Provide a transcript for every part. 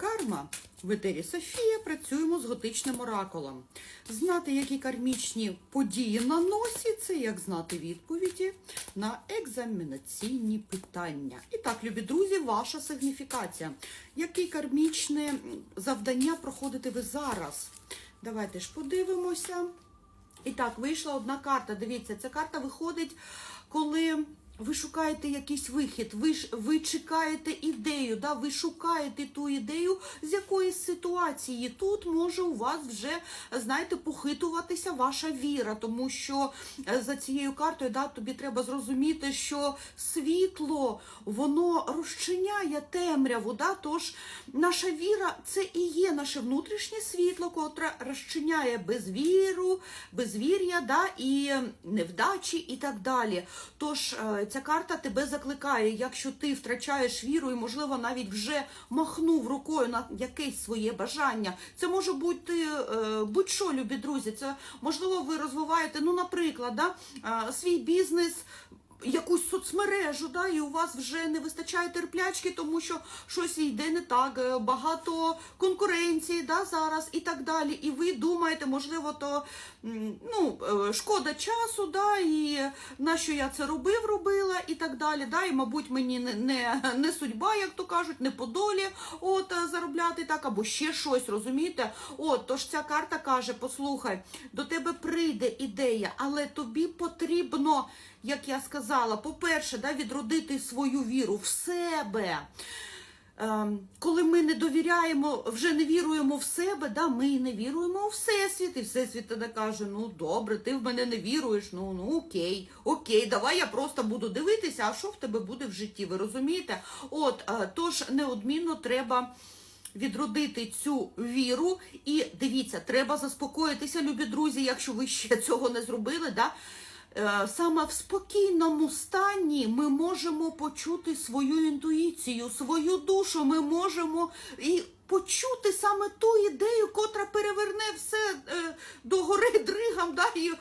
Карма в етері Софія працюємо з готичним оракулом. Знати, які кармічні події на носі, це як знати відповіді на екзаменаційні питання. І так, любі друзі, ваша сигніфікація. Які кармічне завдання проходите ви зараз? Давайте ж подивимося. І так, вийшла одна карта. Дивіться, ця карта виходить, коли ви шукаєте якийсь вихід, ви, ви чекаєте ідею, да? ви шукаєте ту ідею з якоїсь ситуації. Тут може у вас вже, знаєте, похитуватися ваша віра, тому що е, за цією картою да, тобі треба зрозуміти, що світло воно розчиняє темряву. Да? Тож наша віра це і є наше внутрішнє світло, котре розчиняє безвіру, безвір'я да? і невдачі і так далі. Тож е, ця карта тебе закликає, якщо ти втрачаєш віру і, можливо, навіть вже махнув рукою на якесь своє бажання. Це може бути е, будь-що, любі друзі. Це можливо, ви розвиваєте, ну, наприклад, да, свій бізнес. Якусь соцмережу, да, і у вас вже не вистачає терплячки, тому що щось йде не так, е, багато конкуренції да, зараз і так далі. І ви думаєте, можливо, то ну, е, шкода часу, да, і на що я це робив, робила, і так далі. Да, і, мабуть, мені не, не, не судьба, як то кажуть, не по долі от, е, заробляти так, або ще щось, розумієте? От, тож ця карта каже: послухай, до тебе прийде ідея, але тобі потрібно, як я сказала, по-перше, да, відродити свою віру в себе. Ем, коли ми не довіряємо, вже не віруємо в себе, да, ми і не віруємо у Всесвіт, і Всесвіт тоді каже, ну добре, ти в мене не віруєш, ну, ну окей, окей, давай я просто буду дивитися, а що в тебе буде в житті, ви розумієте? От, е, тож неодмінно треба відродити цю віру. І дивіться, треба заспокоїтися, любі друзі, якщо ви ще цього не зробили. Да? Е, Саме в спокійному стані ми можемо почути свою інтуїцію, свою душу. Ми можемо і почути саме ту ідею, котра переверне все е, до гори дригам. Да? І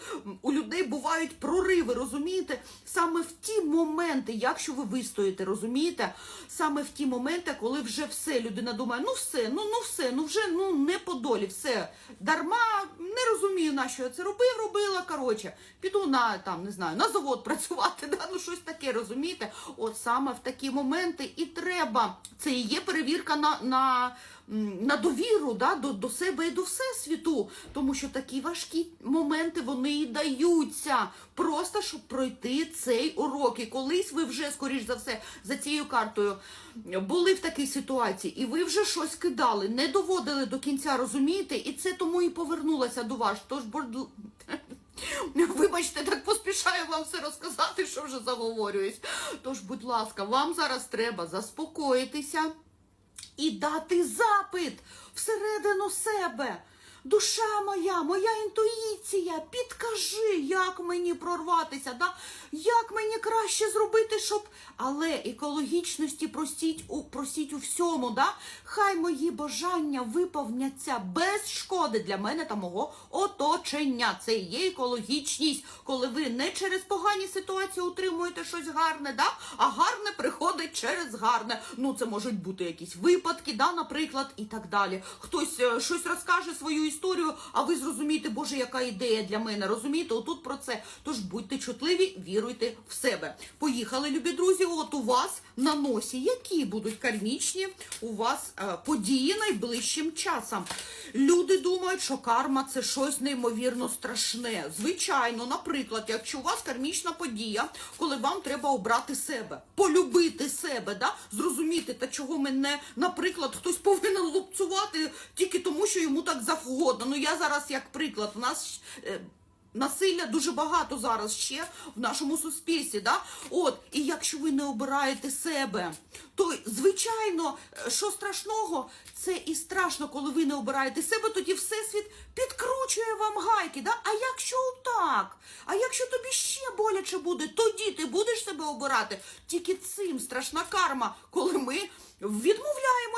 у людей бувають прориви, розумієте? Саме в ті моменти, якщо ви вистоїте, розумієте? Саме в ті моменти, коли вже все людина думає, ну все, ну ну все, ну вже ну не по долі, все дарма, не розумію, на що я це робив, робила. Коротше, піду на там, не знаю, на завод працювати, да? ну щось таке, розумієте? От саме в такі моменти і треба. Це і є перевірка на, на, на довіру да? до, до себе і до всесвіту. Тому що такі важкі моменти вони і даються. Просто щоб пройти цей урок. І колись ви вже, скоріш за все, за цією картою були в такій ситуації, і ви вже щось кидали, не доводили до кінця, розумієте? І це тому і повернулося до вас. Тож борду. Вибачте, так поспішаю вам все розказати, що вже заговорююсь. Тож, будь ласка, вам зараз треба заспокоїтися і дати запит всередину себе. Душа моя, моя інтуїція, підкажи, як мені прорватися, да? як мені краще зробити, щоб. Але екологічності простіть у, просіть у всьому, да? хай мої бажання виповняться без шкоди для мене та мого оточення. Це є екологічність, коли ви не через погані ситуації утримуєте щось гарне, да? а гарне приходить через гарне. Ну, це можуть бути якісь випадки, да, наприклад, і так далі. Хтось е, щось розкаже свою історію, а ви зрозумієте, Боже, яка ідея для мене. Розумієте, отут про це. Тож будьте чутливі, віруйте в себе. Поїхали, любі друзі. От у вас на носі, які будуть кармічні у вас е, події найближчим часом. Люди думають, що карма це щось неймовірно страшне. Звичайно, наприклад, якщо у вас кармічна подія, коли вам треба обрати себе, полюбити себе, да? зрозуміти, та чого мене, наприклад, хтось повинен лупцювати тільки тому, що йому так завгодно. Ну я зараз як приклад, у нас. е, Насилля дуже багато зараз ще в нашому суспільстві. Да? От, і якщо ви не обираєте себе, то звичайно, е, що страшного, це і страшно, коли ви не обираєте себе, тоді всесвіт підкручує вам гайки. Да? А якщо так? А якщо тобі ще боляче буде, тоді ти будеш себе обирати. Тільки цим страшна карма, коли ми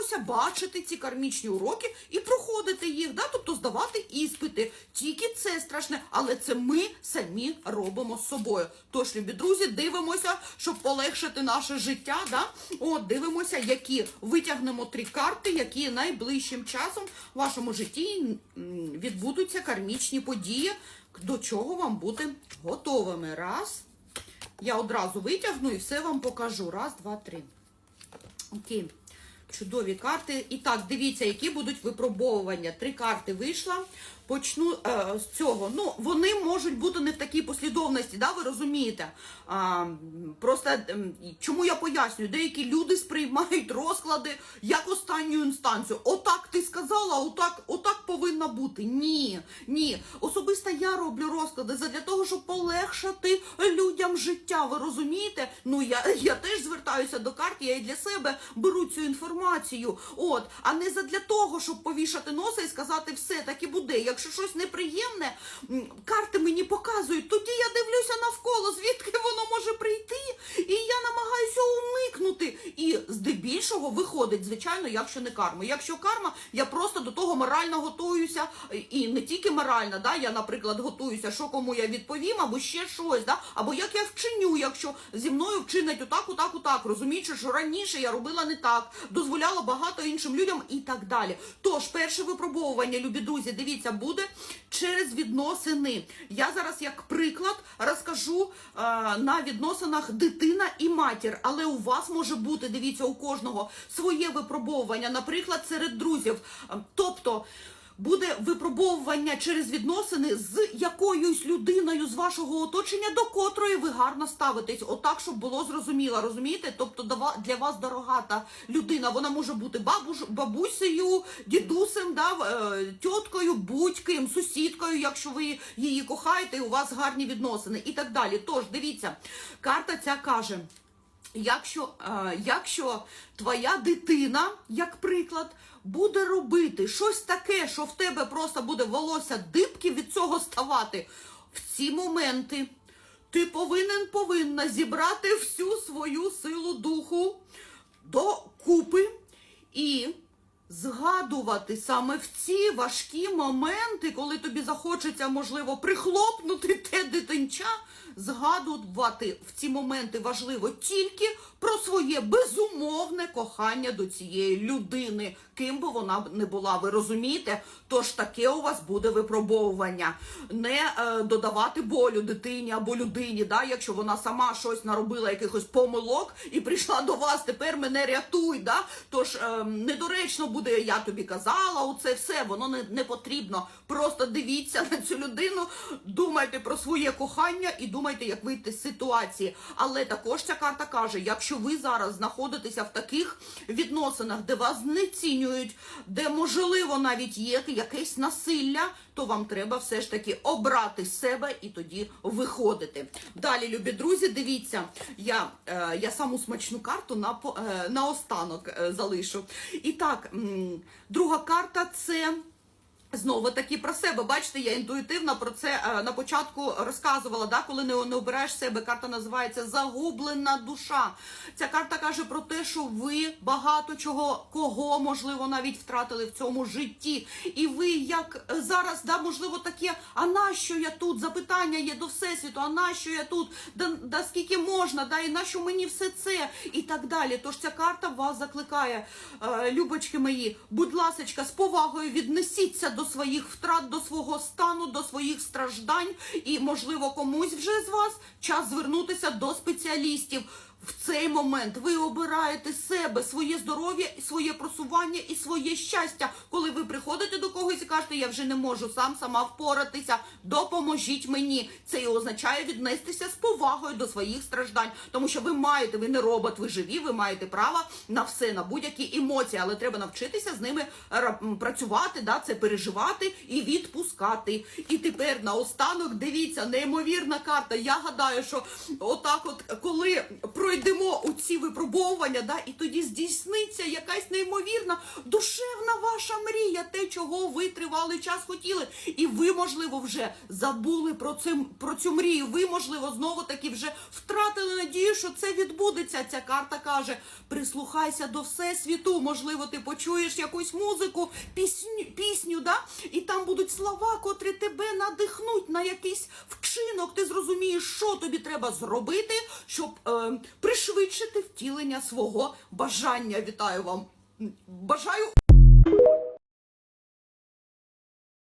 відмовляємося бачити ці кармічні уроки і проходити їх, да? тобто здавати іспити. Тільки це страшне, але це ми самі робимо з собою. Тож, любі друзі, дивимося, щоб полегшити наше життя. Да? От, дивимося, які витягнемо три карти, які найближчим часом в вашому житті відбудуться кармічні події, до чого вам бути готовими. Раз. Я одразу витягну і все вам покажу. Раз, два, три. Окей. Чудові карти. І так, дивіться, які будуть випробовування. Три карти вийшла. Почну е, з цього. Ну, вони можуть бути не в такій послідовності, да, ви розумієте. А, просто ем, чому я пояснюю, деякі люди сприймають розклади як останню інстанцію. Отак ти сказала, отак, отак повинна бути. Ні, ні. Особисто я роблю розклади задля того, щоб полегшати людям життя. Ви розумієте? Ну я, я теж звертаюся до карт, я і для себе беру цю інформацію. От, а не задля того, щоб повішати носа і сказати все, так і буде. Якщо щось неприємне, карти мені показують, тоді я дивлюся навколо, звідки воно може прийти, і я намагаюся уникнути. І здебільшого виходить, звичайно, якщо не карма. Якщо карма, я просто до того морально готуюся, і не тільки морально, да, я, наприклад, готуюся, що кому я відповім, або ще щось, да, або як я вчиню, якщо зі мною вчинять отак, отак, отак, розуміючи, що раніше я робила не так, дозволяла багато іншим людям і так далі. Тож, перше випробовування, любі друзі, дивіться, буде через відносини. Я зараз, як приклад, розкажу е, на відносинах дитина і матір, але у вас може бути, дивіться, у кожного своє випробовування, наприклад, серед друзів. Е, Тобто. Буде випробовування через відносини з якоюсь людиною з вашого оточення, до котрої ви гарно ставитесь, отак, щоб було зрозуміло, розумієте? Тобто для вас дорога та людина, вона може бути бабуш, бабусею, дідусем, да, е, тьоткою, будь-ким, сусідкою, якщо ви її кохаєте, і у вас гарні відносини і так далі. Тож, дивіться, карта ця каже. Якщо, е, якщо твоя дитина, як приклад, буде робити щось таке, що в тебе просто буде волосся дибки від цього ставати, в ці моменти ти повинен повинна зібрати всю свою силу духу до купи згадувати саме в ці важкі моменти, коли тобі захочеться, можливо, прихлопнути те дитинча, згадувати в ці моменти важливо тільки про своє безумовне кохання до цієї людини, ким би вона не була. Ви розумієте? Тож таке у вас буде випробовування. Не е, додавати болю дитині або людині, да, якщо вона сама щось наробила, якихось помилок і прийшла до вас, тепер мене рятуй. Да? Тож е, недоречно буде, я тобі казала, оце все, воно не, не потрібно. Просто дивіться на цю людину, думайте про своє кохання і думайте, як вийти з ситуації. Але також ця карта каже, якщо ви зараз знаходитеся в таких відносинах, де вас знецінюють, де можливо навіть є якесь насилля, то вам треба все ж таки обрати себе і тоді виходити. Далі, любі друзі, дивіться, я, е, я саму смачну карту на, е, на останок е, залишу. І так, друга карта це. Знову таки про себе, бачите, я інтуїтивно про це е, на початку розказувала. Да? Коли не, не обираєш себе, карта називається Загублена душа. Ця карта каже про те, що ви багато чого, кого можливо навіть втратили в цьому житті. І ви як е, зараз, да, можливо, таке, а нащо я тут? Запитання є до всесвіту, а нащо я тут? Да, да скільки можна, да, і нащо мені все це? І так далі. Тож ця карта вас закликає, е, любочки мої, будь ласочка, з повагою віднесіться до своїх втрат, до свого стану, до своїх страждань, і, можливо, комусь вже з вас час звернутися до спеціалістів. В цей момент ви обираєте себе, своє здоров'я, своє просування і своє щастя. Коли ви приходите до когось і кажете, я вже не можу сам сама впоратися, допоможіть мені. Це і означає віднестися з повагою до своїх страждань, тому що ви маєте, ви не робот, ви живі, ви маєте право на все, на будь-які емоції, але треба навчитися з ними працювати, да, це переживати і відпускати. І тепер наостанок дивіться, неймовірна карта. Я гадаю, що отак, от коли про пройдемо у ці випробовування, да, і тоді здійсниться якась неймовірна душевна ваша мрія, те, чого ви тривалий час хотіли. І ви, можливо, вже забули про, це, про цю мрію. Ви, можливо, знову таки вже втратили надію, що це відбудеться. Ця карта каже: прислухайся до всесвіту. Можливо, ти почуєш якусь музику, пісню, пісню, да? і там будуть слова, котрі тебе надихнуть на якийсь вчинок. Ти зрозумієш, що тобі треба зробити, щоб е, пришвидшити втілення свого бажання. Вітаю вам! Бажаю